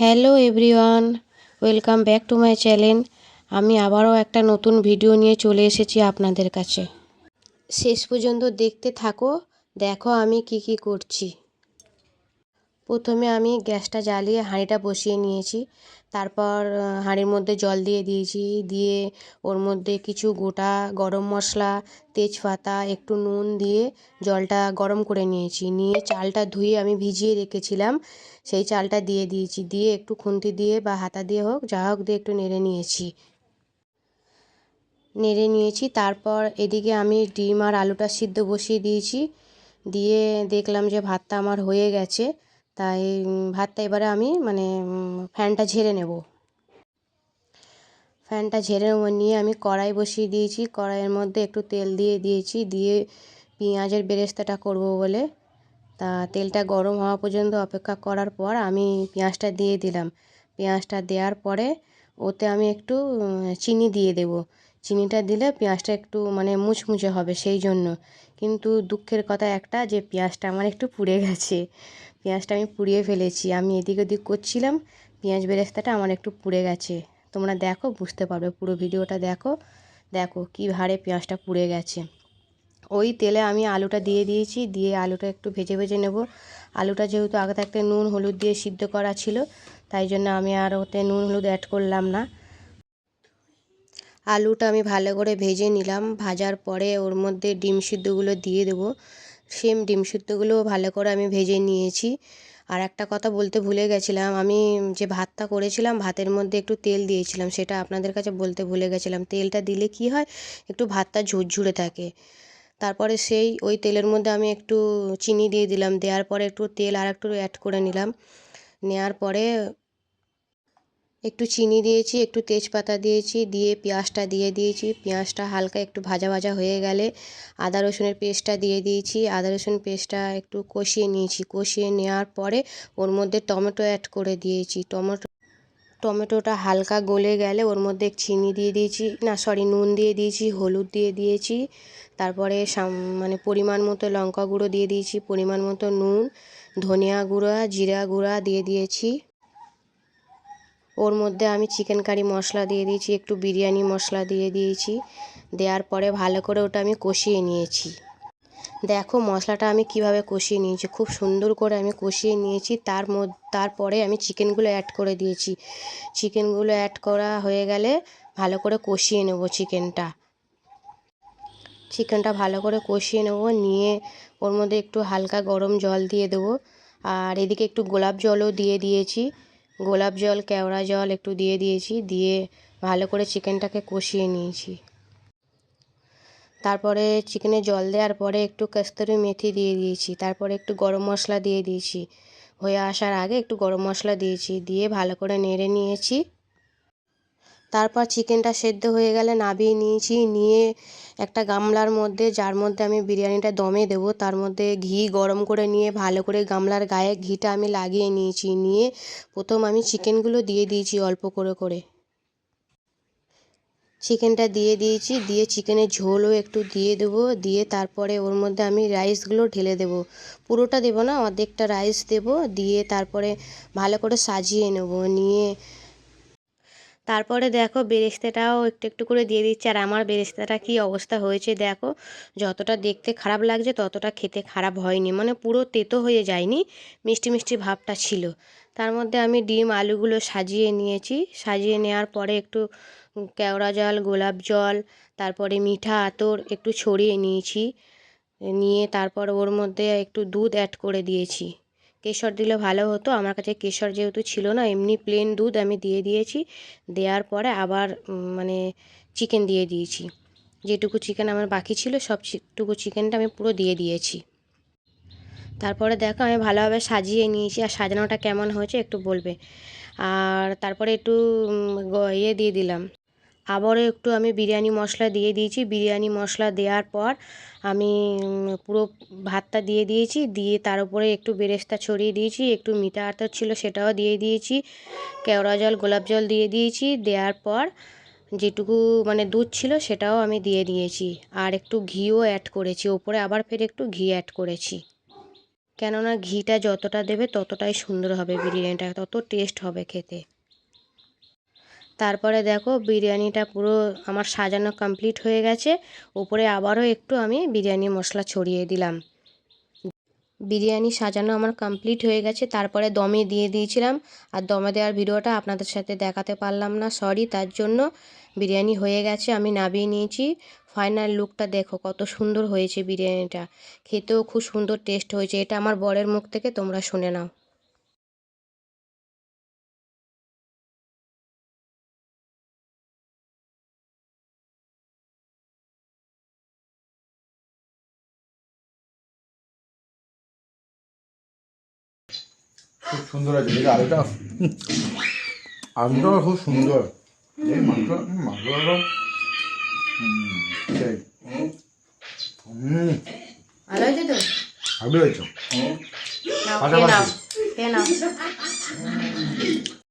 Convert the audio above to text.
Hello everyone, welcome back to my channel. আমি আবারও একটা নতুন ভিডিও নিয়ে চলে এসেছি আপনাদের কাছে। শেষ পর্যন্ত দেখতে থাকো, দেখো আমি কি কি করছি। প্রথমে আমি গ্যাসটা জ্বালিয়ে হাঁড়িটা বসিয়ে নিয়েছি। তারপর হাঁড়ির মধ্যে জল দিয়ে দিয়েছি। দিয়ে ওর মধ্যে কিছু গোটা গরম মশলা, তেজপাতা, একটু নুন দিয়ে জলটা গরম করে নিয়েছি। নিয়ে চালটা ধুয়ে আমি ভিজিয়ে রেখেছিলাম। সেই চালটা দিয়ে দিয়েছি। দিয়ে একটু খুন্তি দিয়ে বা হাতা দিয়ে হোক, যা হোক দিয়ে একটু নেড়ে নিয়েছি। নেড়ে নিয়েছি। তারপর এদিকে আমি ডিম আর আলুটা সিদ্ধ বসিয়ে দিয়েছি। দিয়ে দেখলাম যে ভাতটা আমার হয়ে গেছে। তাই ভাতটা এবারে আমি মানে ফ্যানটা ঝেড়ে নেব। ফ্যানটা ঝেড়ে নিয়ে আমি কড়াই বসিয়ে দিয়েছি। কড়াইয়ের মধ্যে একটু তেল দিয়ে দিয়েছি। দিয়ে পেঁয়াজের বেরেস্তাটা করব বলে। তা তেলটা গরম হওয়া পর্যন্ত অপেক্ষা করার পর আমি পেঁয়াজটা দিয়ে দিলাম। পেঁয়াজটা দেওয়ার পরে ওতে আমি একটু চিনি দিয়ে দেব। চিনিটা দিলে পেঁয়াজটা একটু মানে মুচমুচে হবে সেই জন্য। কিন্তু দুঃখের কথা একটা যে, পেঁয়াজটা আমার একটু পুড়ে গেছে। পেঁয়াজটা আমি পুড়িয়ে ফেলেছি। আমি এদিক ওদিক করছিলাম, পেঁয়াজ বেরেস্তাটা আমার একটু পুড়ে গেছে। তোমরা দেখো, বুঝতে পারবে, পুরো ভিডিওটা দেখো। দেখো কী হারে পেঁয়াজটা পুড়ে গেছে। ওই তেলে আমি আলুটা দিয়ে দিয়েছি, দিয়ে আলুটা একটু ভেজে ভেজে নেব। আলুটা যেহেতু আগে থাকতে নুন, হলুদ দিয়ে সিদ্ধ করা ছিল, তাই জন্য আমি আর ওতে নুন, হলুদ অ্যাড করলাম না। আলুটা আমি ভালো করে ভেজে নিলাম। ভাজার পরে ওর মধ্যে ডিম সিদ্ধগুলো দিয়ে দেবো। সেম ডিম সিদ্ধগুলোও ভালো করে আমি ভেজে নিয়েছি। আর একটা কথা বলতে ভুলে গেছিলাম, আমি যে ভাতটা করেছিলাম, ভাতের মধ্যে একটু তেল দিয়েছিলাম, সেটা আপনাদের কাছে বলতে ভুলে গেছিলাম। তেলটা দিলে কি হয়, একটু ভাতটা ঝুরঝুরে থাকে। তারপরে সেই ওই তেলের মধ্যে আমি একটু চিনি দিয়ে দিলাম। দেওয়ার পরে একটু তেল আর একটু অ্যাড করে নিলাম। নেওয়ার পরে একটু চিনি দিয়েছি, একটু তেজপাতা দিয়েছি, দিয়ে পেঁয়াজটা দিয়ে দিয়েছি। পেঁয়াজটা হালকা একটু ভাজা ভাজা হয়ে গেলে আদা রসুনের পেস্টটা দিয়ে দিয়েছি। আদা রসুন পেস্টটা একটু কষিয়ে নিয়েছি। কষিয়ে নেওয়ার পরে ওর মধ্যে টমেটো অ্যাড করে দিয়েছি। টমেটো, টমেটোটা হালকা গলে গেলে ওর মধ্যে চিনি দিয়ে দিয়েছি, না, সরি, নুন দিয়ে দিয়েছি, হলুদ দিয়ে দিয়েছি। তারপরে মানে পরিমাণ মতো লঙ্কা গুঁড়ো দিয়ে দিয়েছি, পরিমাণ মতো নুন, ধনিয়া গুঁড়া, জিরা গুঁড়া দিয়ে দিয়েছি। ওর মধ্যে আমি চিকেন কারি মশলা দিয়ে দিয়েছি, একটু বিরিয়ানি মশলা দিয়ে দিয়েছি। দেওয়ার পরে ভালো করে ওটা আমি কষিয়ে নিয়েছি। দেখো মশলাটা আমি কীভাবে কষিয়ে নিয়েছি, খুব সুন্দর করে আমি কষিয়ে নিয়েছি। তার মধ্যে তারপরে আমি চিকেনগুলো অ্যাড করে দিয়েছি। চিকেনগুলো অ্যাড করা হয়ে গেলে ভালো করে কষিয়ে নেব চিকেনটা চিকেনটা ভালো করে কষিয়ে নেব, নিয়ে ওর মধ্যে একটু হালকা গরম জল দিয়ে দেবো। আর এদিকে একটু গোলাপ জলও দিয়ে দিয়েছি। গোলাপ জল, কেওড়া জল একটু দিয়ে দিয়েছি, দিয়ে ভালো করে চিকেনটাকে কষিয়ে নিয়েছি। তারপরে চিকেনে জল দেওয়ার পরে একটু কস্তুরি মেথি দিয়ে দিয়েছি, তারপরে একটু গরম মশলা দিয়ে দিয়েছি। হয়ে আসার আগে একটু গরম মশলা দিয়েছি, দিয়ে ভালো করে নেড়ে নিয়েছি। তারপর চিকেনটা সেদ্ধ হয়ে গেলে নাবিয়ে নিয়েছি। নিয়ে একটা গামলার মধ্যে, যার মধ্যে আমি বিরিয়ানিটা দমে দেবো, তার মধ্যে ঘি গরম করে নিয়ে, ভালো করে গামলার গায়ে ঘিটা আমি লাগিয়ে নিয়েছি। নিয়ে প্রথম আমি চিকেনগুলো দিয়ে দিয়েছি অল্প করে করে। চিকেনটা দিয়ে দিয়েছি, দিয়ে চিকেনের ঝোলও একটু দিয়ে দেবো। দিয়ে তারপরে ওর মধ্যে আমি রাইসগুলো ঢেলে দেবো। পুরোটা দেবো না, অর্ধেকটা রাইস দেবো। দিয়ে তারপরে ভালো করে সাজিয়ে নেব। নিয়ে তারপরে দেখো বেরেস্তাটাও একটু একটু করে দিয়ে দিচ্ছে। আর আমার বেরেস্তাটা কী অবস্থা হয়েছে দেখো, যতটা দেখতে খারাপ লাগছে ততটা খেতে খারাপ হয়নি। মানে পুরো তেতো হয়ে যায়নি, মিষ্টি মিষ্টি ভাবটা ছিল। তার মধ্যে আমি ডিম, আলুগুলো সাজিয়ে নিয়েছি। সাজিয়ে নেওয়ার পরে একটু কেওড়া জল, গোলাপ জল, তারপরে মিঠা আতর একটু ছড়িয়ে নিয়েছি। নিয়ে তারপর ওর মধ্যে একটু দুধ অ্যাড করে দিয়েছি। কেশর দিলে ভালো হতো। আমার কাছে কেশর যেহেতু ছিল না, এমনি প্লেন দুধ আমি দিয়ে দিয়েছি। দেওয়ার পরে আবার মানে চিকেন দিয়ে দিয়েছি। যেটুকু চিকেন আমার বাকি ছিল, সব টুকু চিকেনটা আমি পুরো দিয়ে দিয়েছি। তারপরে দেখো আমি ভালোভাবে সাজিয়ে নিয়েছি, আর সাজানোটা কেমন হয়েছে একটু বলবে। আর তারপরে একটু ইয়ে দিয়ে দিলাম। আবারও একটু আমি বিরিয়ানি মশলা দিয়ে দিয়েছি। বিরিয়ানি মশলা দেওয়ার পর আমি পুরো ভাতটা দিয়ে দিয়েছি। দিয়ে তার উপরে একটু বেরেস্তা ছড়িয়ে দিয়েছি। একটু মিঠা আতর ছিল সেটাও দিয়ে দিয়েছি। কেওড়া জল, গোলাপ জল দিয়ে দিয়েছি। দেওয়ার পর যেটুকু মানে দুধ ছিল সেটাও আমি দিয়ে দিয়েছি। আর একটু ঘিও অ্যাড করেছি। ওপরে আবার ফের একটু ঘি অ্যাড করেছি। কেননা ঘিটা যতটা দেবে ততটাই সুন্দর হবে বিরিয়ানিটা। তত টেস্ট হবে খেতে। তারপরে দেখো বিরিয়ানিটা পুরো আমার সাজানো কমপ্লিট হয়ে গেছে। উপরে আবারও একটু আমি বিরিয়ানি মশলা ছড়িয়ে দিলাম। বিরিয়ানি সাজানো আমার কমপ্লিট হয়ে গেছে। তারপরে দমে দিয়ে দিয়েছিলাম। আর দমে দেওয়ার ভিডিওটা আপনাদের সাথে দেখাতে পারলাম না সরি তার জন্য বিরিয়ানি হয়ে গেছে, আমি নামিয়ে নিয়েছি। ফাইনাল লুকটা দেখো, কত সুন্দর হয়েছে বিরিয়ানিটা। খেতেও খুব সুন্দর টেস্ট হয়েছে। এটা আমার বরের মুখ থেকে তোমরা শুনে নাও। খুব সুন্দর আছে দেখি আলুটা আলুটা খুব সুন্দর। এই মাংস মাংসটা ভালো হয়েছে তো? ভালো হয়েছে।